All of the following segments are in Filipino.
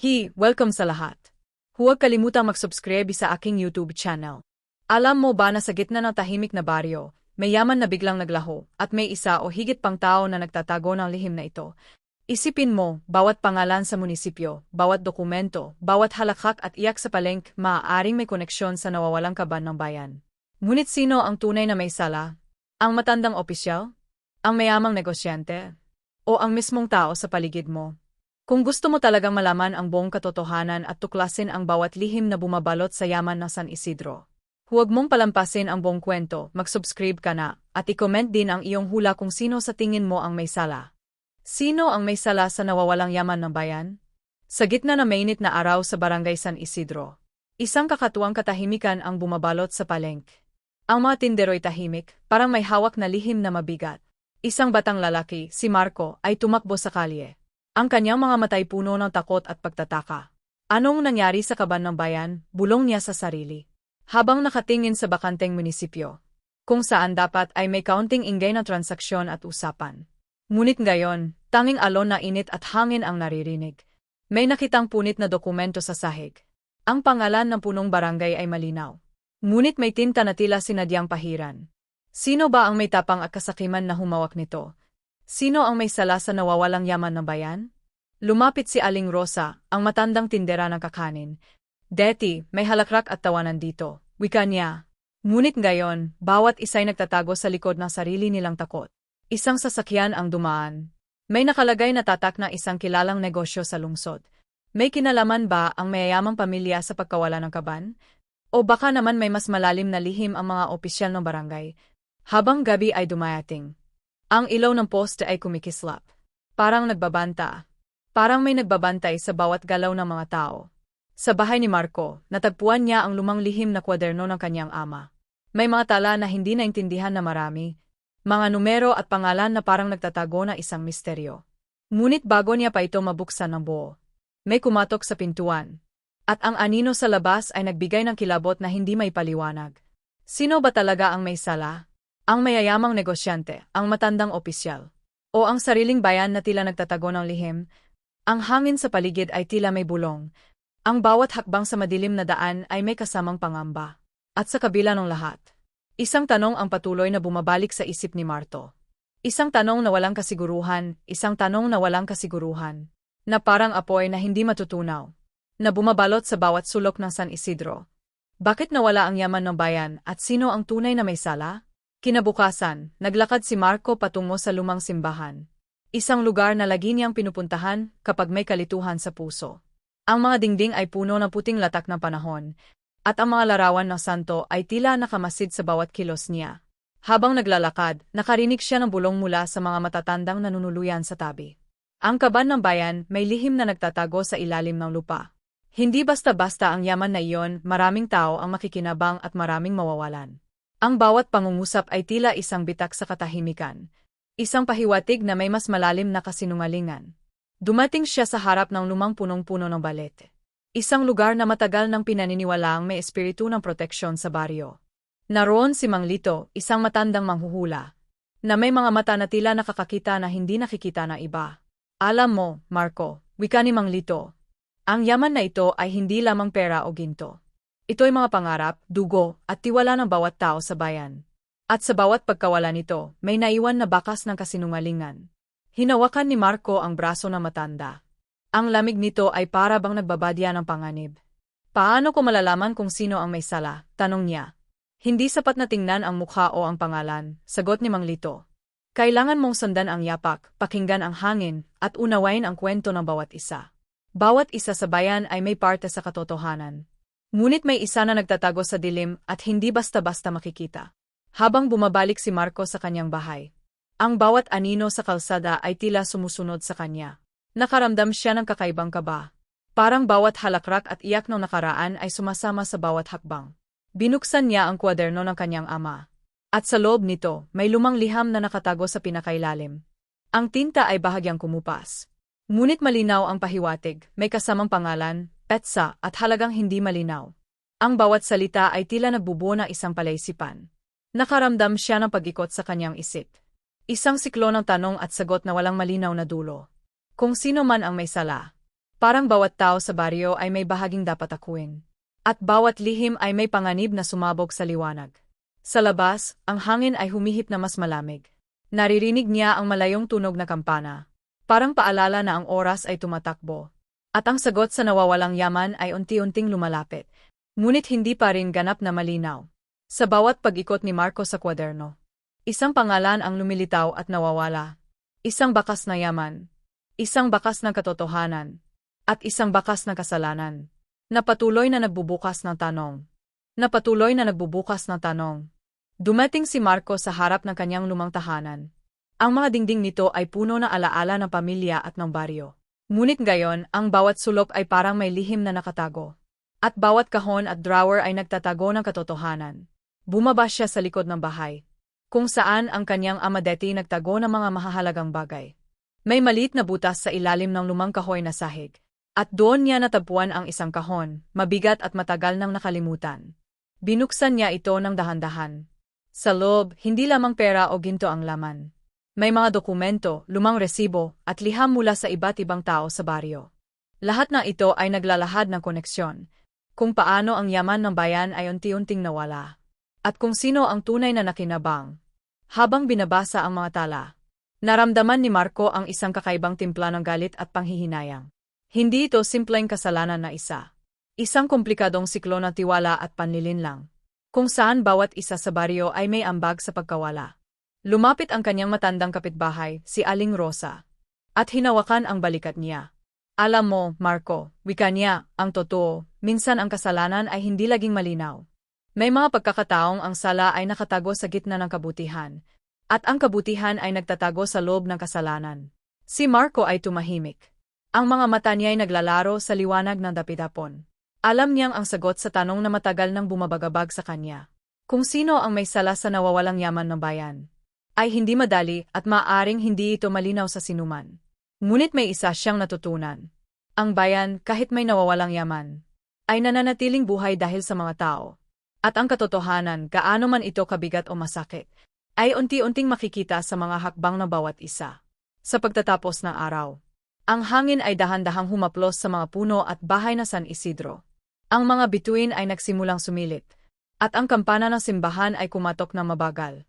Hi, welcome sa lahat. Huwag kalimutang mag-subscribe sa aking YouTube channel. Alam mo ba na sa gitna ng tahimik na baryo, may yaman na biglang naglaho, at may isa o higit pang tao na nagtatago ng lihim na ito. Isipin mo, bawat pangalan sa munisipyo, bawat dokumento, bawat halakhak at iyak sa palengk, maaaring may koneksyon sa nawawalang kaban ng bayan. Ngunit sino ang tunay na may sala? Ang matandang opisyal? Ang mayamang negosyante? O ang mismong tao sa paligid mo? Kung gusto mo talagang malaman ang buong katotohanan at tuklasin ang bawat lihim na bumabalot sa yaman ng San Isidro, huwag mong palampasin ang buong kwento, mag-subscribe ka na, at i-comment din ang iyong hula kung sino sa tingin mo ang may sala. Sino ang may sala sa nawawalang yaman ng bayan? Sa gitna ng mainit na araw sa barangay San Isidro, isang kakatuwang katahimikan ang bumabalot sa palengk. Ang mga tindero'y tahimik, parang may hawak na lihim na mabigat. Isang batang lalaki, si Marco, ay tumakbo sa kalye. Ang kanyang mga matay puno ng takot at pagtataka. Anong nangyari sa kaban ng bayan, bulong niya sa sarili. Habang nakatingin sa bakanteng munisipyo, kung saan dapat ay may kaunting ingay na transaksyon at usapan. Ngunit ngayon, tanging alon na init at hangin ang naririnig. May nakitang punit na dokumento sa sahig. Ang pangalan ng punong barangay ay malinaw. Ngunit may tinta na tila sinadyang pahiran. Sino ba ang may tapang at kasakiman na humawak nito? Sino ang may sala sa nawawalang yaman ng bayan? Lumapit si Aling Rosa, ang matandang tindera ng kakanin. Deti, may halakrak at tawanan dito. Wika niya. Ngunit ngayon, bawat isa'y nagtatago sa likod ng sarili nilang takot. Isang sasakyan ang dumaan. May nakalagay na tatak ng isang kilalang negosyo sa lungsod. May kinalaman ba ang mayayamang pamilya sa pagkawala ng kaban? O baka naman may mas malalim na lihim ang mga opisyal ng barangay? Habang gabi ay dumayating, ang ilaw ng poste ay kumikislap. Parang nagbabanta. Parang may nagbabantay sa bawat galaw ng mga tao. Sa bahay ni Marco, natagpuan niya ang lumang lihim na kwaderno ng kanyang ama. May mga tala na hindi naintindihan na marami, mga numero at pangalan na parang nagtatago na isang misteryo. Ngunit bago niya pa ito mabuksan ng buo, may kumatok sa pintuan. At ang anino sa labas ay nagbigay ng kilabot na hindi may paliwanag. Sino ba talaga ang may sala? Ang mayayamang negosyante, ang matandang opisyal, o ang sariling bayan na tila nagtatago ng lihim, ang hangin sa paligid ay tila may bulong, ang bawat hakbang sa madilim na daan ay may kasamang pangamba. At sa kabila ng lahat, isang tanong ang patuloy na bumabalik sa isip ni Marto. Isang tanong na walang kasiguruhan, isang tanong na walang kasiguruhan, na parang apoy na hindi matutunaw, na bumabalot sa bawat sulok ng San Isidro. Bakit nawala ang yaman ng bayan at sino ang tunay na may sala? Kinabukasan, naglakad si Marco patungo sa lumang simbahan. Isang lugar na lagi niyang pinupuntahan kapag may kalituhan sa puso. Ang mga dingding ay puno ng puting latak ng panahon, at ang mga larawan ng santo ay tila nakamasid sa bawat kilos niya. Habang naglalakad, nakarinig siya ng bulong mula sa mga matatandang nanunuluyan sa tabi. Ang kaban ng bayan may lihim na nagtatago sa ilalim ng lupa. Hindi basta-basta ang yaman na iyon, maraming tao ang makikinabang at maraming mawawalan. Ang bawat pangungusap ay tila isang bitak sa katahimikan. Isang pahiwatig na may mas malalim na kasinungalingan. Dumating siya sa harap ng lumang punong-puno ng balete. Isang lugar na matagal nang pinaniniwalaang may espiritu ng proteksyon sa baryo. Naroon si Manglito, isang matandang manghuhula, na may mga mata na tila nakakakita na hindi nakikita ng iba. Alam mo, Marco, wika ni Manglito, ang yaman na ito ay hindi lamang pera o ginto. Ito mga pangarap, dugo, at tiwala ng bawat tao sa bayan. At sa bawat pagkawala nito, may naiwan na bakas ng kasinungalingan. Hinawakan ni Marco ang braso ng matanda. Ang lamig nito ay para bang nagbabadya ng panganib. Paano ko malalaman kung sino ang may sala? Tanong niya. Hindi sapat na tingnan ang mukha o ang pangalan, sagot ni Manglito. Kailangan mong sundan ang yapak, pakinggan ang hangin, at unawain ang kwento ng bawat isa. Bawat isa sa bayan ay may parte sa katotohanan. Ngunit may isa na nagtatago sa dilim at hindi basta-basta makikita. Habang bumabalik si Marco sa kanyang bahay, ang bawat anino sa kalsada ay tila sumusunod sa kanya. Nakaramdam siya ng kakaibang kaba. Parang bawat halakrak at iyak ng nakaraan ay sumasama sa bawat hakbang. Binuksan niya ang kwaderno ng kanyang ama. At sa loob nito, may lumang liham na nakatago sa pinakailalim. Ang tinta ay bahagyang kumupas. Ngunit malinaw ang pahiwatig, may kasamang pangalan, petsa at halagang hindi malinaw. Ang bawat salita ay tila nagbubuo ng isang palaisipan. Nakaramdam siya ng pag-ikot sa kanyang isip. Isang siklo ng tanong at sagot na walang malinaw na dulo. Kung sino man ang may sala. Parang bawat tao sa baryo ay may bahaging dapat akuin. At bawat lihim ay may panganib na sumabog sa liwanag. Sa labas, ang hangin ay humihip na mas malamig. Naririnig niya ang malayong tunog na kampana. Parang paalala na ang oras ay tumatakbo. At ang sagot sa nawawalang yaman ay unti-unting lumalapit. Ngunit hindi pa rin ganap na malinaw. Sa bawat pag-ikot ni Marco sa kwaderno, isang pangalan ang lumilitaw at nawawala. Isang bakas na yaman, isang bakas ng katotohanan, at isang bakas ng kasalanan. Napatuloy na nagbubukas ng tanong. Napatuloy na nagbubukas ng tanong. Dumating si Marco sa harap ng kanyang lumang tahanan. Ang mga dingding nito ay puno na alaala ng pamilya at ng baryo. Ngunit gayon, ang bawat sulok ay parang may lihim na nakatago. At bawat kahon at drawer ay nagtatago ng katotohanan. Bumaba siya sa likod ng bahay, kung saan ang kanyang amadeti nagtago ng mga mahahalagang bagay. May maliit na butas sa ilalim ng lumang kahoy na sahig. At doon niya natagpuan ang isang kahon, mabigat at matagal nang nakalimutan. Binuksan niya ito ng dahan-dahan. Sa loob, hindi lamang pera o ginto ang laman. May mga dokumento, lumang resibo, at liham mula sa iba't ibang tao sa baryo. Lahat ng ito ay naglalahad ng koneksyon, kung paano ang yaman ng bayan ay unti-unting nawala. At kung sino ang tunay na nakinabang. Habang binabasa ang mga tala, naramdaman ni Marco ang isang kakaibang timpla ng galit at panghihinayang. Hindi ito simpleng kasalanan na isa. Isang komplikadong siklo ng tiwala at panlilinlang. Kung saan bawat isa sa baryo ay may ambag sa pagkawala. Lumapit ang kanyang matandang kapitbahay, si Aling Rosa. At hinawakan ang balikat niya. Alam mo, Marco, wika niya, ang totoo, minsan ang kasalanan ay hindi laging malinaw. May mga pagkakataong ang sala ay nakatago sa gitna ng kabutihan, at ang kabutihan ay nagtatago sa loob ng kasalanan. Si Marco ay tumahimik. Ang mga mata niya ay naglalaro sa liwanag ng dapitapon. Alam niyang ang sagot sa tanong na matagal nang bumabagabag sa kanya. Kung sino ang may sala sa nawawalang yaman ng bayan. Ay hindi madali at maaring hindi ito malinaw sa sinuman. Ngunit may isa siyang natutunan. Ang bayan, kahit may nawawalang yaman, ay nananatiling buhay dahil sa mga tao. At ang katotohanan, gaano man ito kabigat o masakit, ay unti-unting makikita sa mga hakbang ng bawat isa. Sa pagtatapos ng araw, ang hangin ay dahan-dahang humaplos sa mga puno at bahay na San Isidro. Ang mga bituin ay nagsimulang sumilit, at ang kampana ng simbahan ay kumatok na mabagal.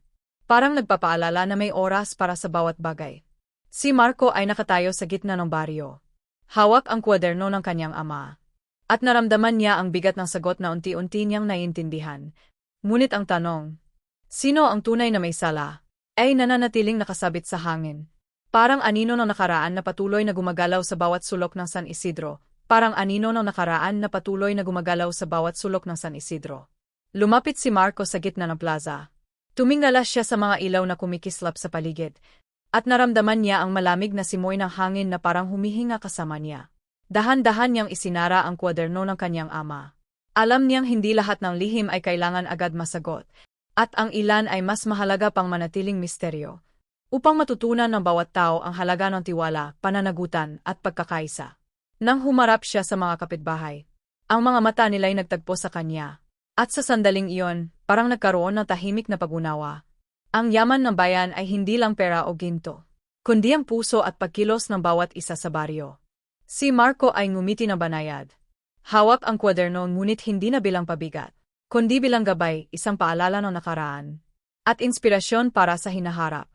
Parang nagpapaalala na may oras para sa bawat bagay. Si Marco ay nakatayo sa gitna ng baryo. Hawak ang kwaderno ng kanyang ama. At naramdaman niya ang bigat ng sagot na unti-unti niyang naiintindihan. Ngunit ang tanong, sino ang tunay na may sala, ay nananatiling nakasabit sa hangin. Parang anino ng nakaraan na patuloy na gumagalaw sa bawat sulok ng San Isidro, parang anino ng nakaraan na patuloy na gumagalaw sa bawat sulok ng San Isidro. Lumapit si Marco sa gitna ng plaza. Tumingala siya sa mga ilaw na kumikislap sa paligid, at naramdaman niya ang malamig na simoy ng hangin na parang humihinga kasama niya. Dahan-dahan niyang isinara ang kwaderno ng kanyang ama. Alam niyang hindi lahat ng lihim ay kailangan agad masagot, at ang ilan ay mas mahalaga pang manatiling misteryo, upang matutunan ng bawat tao ang halaga ng tiwala, pananagutan, at pagkakaisa. Nang humarap siya sa mga kapitbahay, ang mga mata nila'y nagtagpo sa kanya, at sa sandaling iyon, parang nagkaroon ng tahimik na pagunawa. Ang yaman ng bayan ay hindi lang pera o ginto, kundi ang puso at pagkilos ng bawat isa sa baryo. Si Marco ay ngumiti na banayad. Hawak ang kwaderno ngunit hindi na bilang pabigat, kundi bilang gabay, isang paalala ng nakaraan. At inspirasyon para sa hinaharap.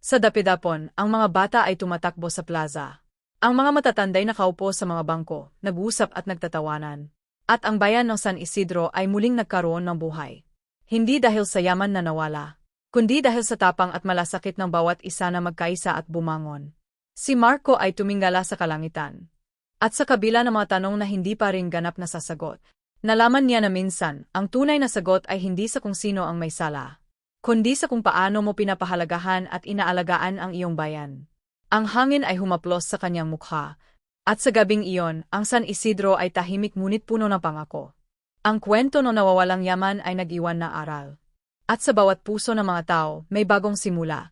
Sa dapidapon, ang mga bata ay tumatakbo sa plaza. Ang mga matatanday nakaupo sa mga bangko, nag-uusap at nagtatawanan. At ang bayan ng San Isidro ay muling nagkaroon ng buhay. Hindi dahil sa yaman na nawala, kundi dahil sa tapang at malasakit ng bawat isa na magkaisa at bumangon. Si Marco ay tumingala sa kalangitan. At sa kabila ng mga tanong na hindi pa rin ganap na sasagot, nalaman niya na minsan, ang tunay na sagot ay hindi sa kung sino ang may sala, kundi sa kung paano mo pinapahalagahan at inaalagaan ang iyong bayan. Ang hangin ay humaplos sa kanyang mukha, at sa gabing iyon, ang San Isidro ay tahimik ngunit puno ng pangako. Ang kwento ng nawawalang yaman ay nag-iwan na aral. At sa bawat puso ng mga tao, may bagong simula,